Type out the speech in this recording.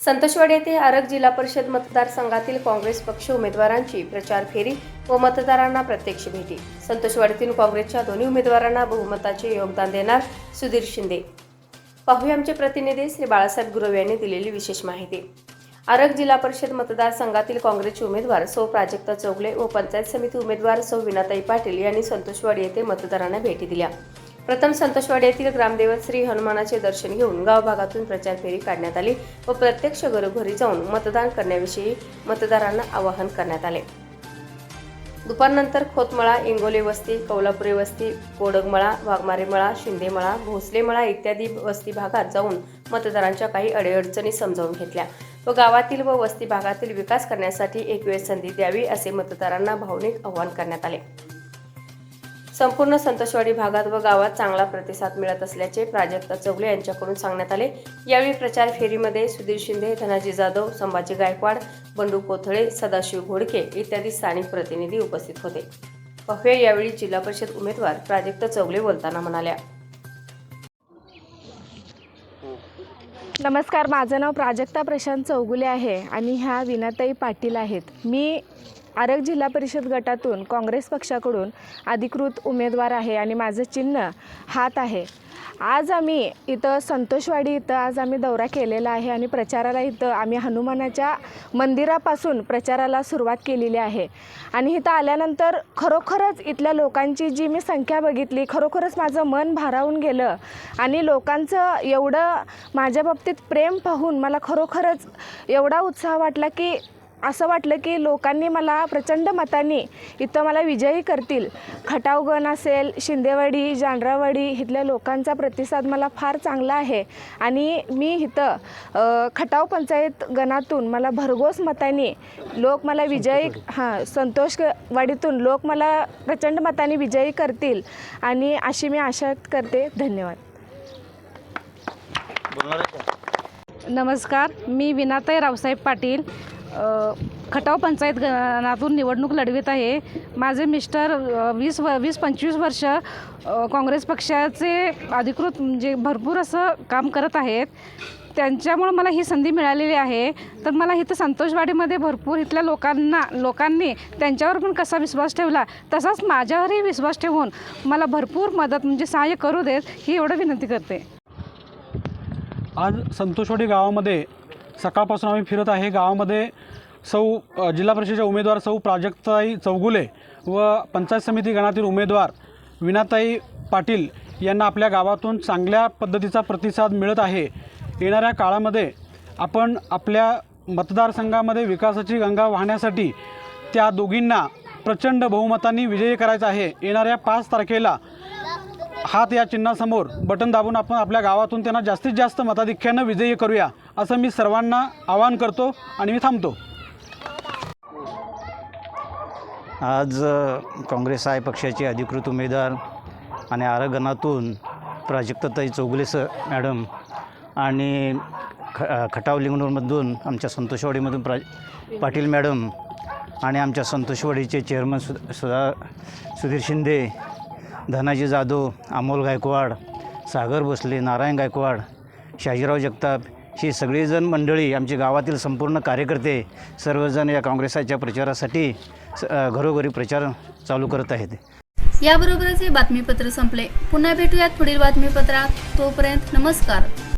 संतोषवाडी येथे आरग जिल्हा परिषद मतदारसंघातील काँग्रेस पक्ष उमेदवारांची प्रचार फेरी व मतदारांना प्रत्यक्ष भेटी. संतोषवाडीतील काँग्रेसच्या दोन्ही उमेदवारांना बहुमताचे योगदान देणार सुधीर शिंदे. पाहूया आमचे प्रतिनिधी श्री बाळासाहेब गुरव यांनी दिलेली विशेष माहिती. आरग जिल्हा परिषद मतदारसंघातील काँग्रेसचे उमेदवार सौ प्राजक्ता चौगले व पंचायत समिती उमेदवार सौ विनाताई पाटील यांनी संतोषवाडी येथे मतदारांना भेटी दिल्या. प्रथम संतोषवाडी येथील ग्रामदेवत श्री हनुमानाचे दर्शन घेऊन गावभागातून प्रचार फेरी काढण्यात आली व प्रत्यक्ष घरोघरी जाऊन मतदान करण्याविषयी मतदारांना आवाहन करण्यात आले. दुपारनंतर खोतमळा इंगोले वस्ती कौलापुरे वस्ती कोडगमळा वाघमारेमळा शिंदेमळा भोसलेमळा इत्यादी वस्ती भागात जाऊन मतदारांच्या काही अडीअडचणी समजावून घेतल्या व गावातील व वस्ती भागातील विकास करण्यासाठी एक वेळ संधी द्यावी असे मतदारांना भावनिक आवाहन करण्यात आले. संपूर्ण संतोषवाडी भागात व गावात चांगला प्रतिसाद मिळत असल्याचे प्राजक्ता चौगले यांच्याकडून सांगण्यात आले. यावेळी प्रचार फेरीमध्ये सुधीर शिंदे धनाजी जाधव संभाजी गायकवाड बंडू कोथळे सदाशिव घोडके इत्यादी स्थानिक प्रतिनिधी उपस्थित होते. पाहूया यावेळी जिल्हा परिषद उमेदवार प्राजक्ता चौगले बोलताना म्हणाल्या. नमस्कार माझं नाव प्राजक्ता प्रशांत चौगुले आहे आणि ह्या विनाताई पाटील आहेत. मी आरग जिल्हा परिषद गटातून काँग्रेस पक्षाकडून अधिकृत उमेदवार आहे आणि माझं चिन्ह हात आहे. आज आम्ही इथं संतोषवाडी इथं आज आम्ही दौरा केलेला आहे आणि प्रचाराला इथं आम्ही हनुमानाच्या मंदिरापासून प्रचाराला सुरुवात केलेली आहे. आणि इथं आल्यानंतर खरोखरच इथल्या लोकांची जी मी संख्या बघितली खरोखरच माझं मन भारावून गेलं आणि लोकांचं एवढं माझ्या बाबतीत प्रेम पाहून मला खरोखरच एवढा उत्साह वाटला की असं वाटलं की लोकांनी मला प्रचंड मतांनी इथं मला विजयी करतील. खटावगण असेल शिंदेवाडी जांडरावाडी इथल्या लोकांचा प्रतिसाद मला फार चांगला आहे. आणि मी इथं खटाव पंचायत गणातून मला भरघोस मतांनी लोक मला विजयी हां संतोषवाडीतून लोक मला प्रचंड मतांनी विजयी करतील. आणि अशी मी आशा करते. धन्यवाद. नमस्कार मी विनाताई रावसाहेब पाटील. खटाव पंचायत गणातून निवडणूक लढवित आहे. माझे मिस्टर वीस व वीस पंचवीस वर्ष काँग्रेस पक्षाचे अधिकृत म्हणजे भरपूर असं काम करत आहेत. त्यांच्यामुळं मला ही संधी मिळालेली आहे. तर मला इथं संतोषवाडीमध्ये भरपूर इथल्या लोकांना लोकांनी त्यांच्यावर पण कसा विश्वास ठेवला तसाच माझ्यावरही विश्वास ठेवून मला भरपूर मदत म्हणजे सहाय्य करू देत ही एवढं विनंती करते. आज संतोषवाडी गावामध्ये सकाळपासून आम्ही फिरत आहे. गावामध्ये सौ जिल्हा परिषदेचे उमेदवार सौ प्राजक्ताई चौगुले व पंचायत समिती गणातील उमेदवार विनाताई पाटील यांना आपल्या गावातून चांगल्या पद्धतीचा प्रतिसाद मिळत आहे. येणाऱ्या काळामध्ये आपण आपल्या मतदारसंघामध्ये विकासाची गंगा वाहण्यासाठी त्या दोघींना प्रचंड बहुमतांनी विजयी करायचा आहे. येणाऱ्या पाच तारखेला हात या चिन्हासमोर बटन दाबून आपण आपल्या गावातून त्यांना जास्तीत जास्त मताधिक्यानं विजयी करूया असं मी सर्वांना आवाहन करतो आणि मी थांबतो. आज काँग्रेस आय पक्षाचे अधिकृत उमेदवार आणि आरगणातून प्राजक्तताई चौगुलेस मॅडम आणि ख खटाव लिंगणूरमधून आमच्या संतोषवाडीमधून प्रा पाटील मॅडम आणि आमच्या संतोषवाडीचे चेअरमन सु सुधा सुधीर शिंदे धनाजी जाधव अमोल गायकवाड सागर भोसले नारायण गायकवाड शाजीराव जगताप ही सगळीजण मंडळी आमची गावातील संपूर्ण कार्यकर्ते सर्वजण या काँग्रेसाच्या प्रचारासाठी स- घरोघरी प्रचार चालू करत आहेत. याबरोबरच हे बातमीपत्र संपले. पुन्हा भेटूयात पुढील बातमीपत्रात. तोपर्यंत नमस्कार.